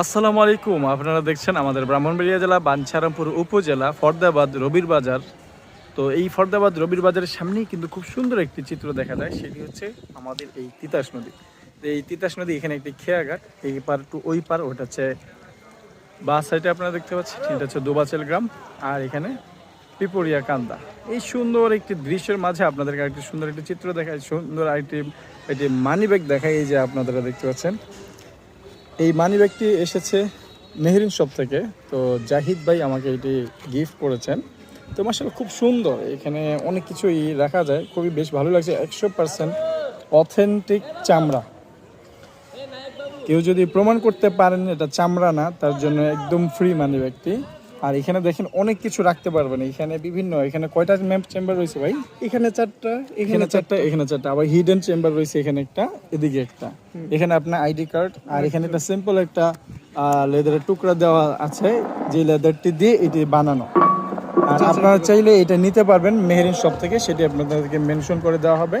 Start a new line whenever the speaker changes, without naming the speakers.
আসসালামু আলাইকুম, আপনারা দেখছেন আমাদের ব্রাহ্মণবাড়িয়া জেলা, বাঞ্ছারামপুর উপজেলা, ফর্দাবাদ, রবির বাজার। তো এই ফর্দাবাদ, রবির বাজারের সামনেই কিন্তু খুব সুন্দর একটি চিত্র দেখা যায়, সেটি হচ্ছে আমাদের এই তিতাস নদী। এই তিতাস নদী এখানে একটি খেয়াঘাট, এই পার টু ওই পার, ওটা হচ্ছে বাস সাইডে আপনারা দেখতে পাচ্ছেন, এটা হচ্ছে দুবাচেল গ্রাম, আর এখানে পিপুরিয়া কান্দা। এই সুন্দর একটি দৃশ্যের মাঝে আপনাদেরকে আরেকটি সুন্দর একটি চিত্র দেখায় সুন্দর আরেকটি, একটি মানি ব্যাগ দেখায় এই যে আপনারা দেখতে পাচ্ছেন। এই মানি ব্যাগটি এসেছে মেহরিন শপ থেকে। তো জাহিদ ভাই আমাকে এটি গিফট করেছেন। তো মাসাল খুব সুন্দর। এখানে অনেক কিছুই রাখা যায়। খুবই বেশ ভালো লাগছে। একশো পার্সেন্ট অথেন্টিক চামড়া। কেউ যদি প্রমাণ করতে পারেন এটা চামড়া না, তার জন্য একদম ফ্রি মানি ব্যাগটি। আর এখানে দেখেন অনেক কিছু রাখতে পারবেন। এখানে বিভিন্ন এখানে কয়টা ম্যাপ চেম্বার রয়েছে ভাই?
এখানে চারটা
এখানে চারটা এখানে চারটা। আবার হিডেন চেম্বার রয়েছে এখানে একটা এদিকে একটা। এখানে আপনার আইডি কার্ড আর এখানে একটা সিম্পল একটা লেদারের টুকরা দেওয়া আছে যে লেদারটি দিয়ে এটি বানানো। আর আপনারা চাইলে এটা নিতে পারবেন মেহেরিন শপ থেকে সেটি আপনাদেরকে মেনশন করে দেওয়া হবে।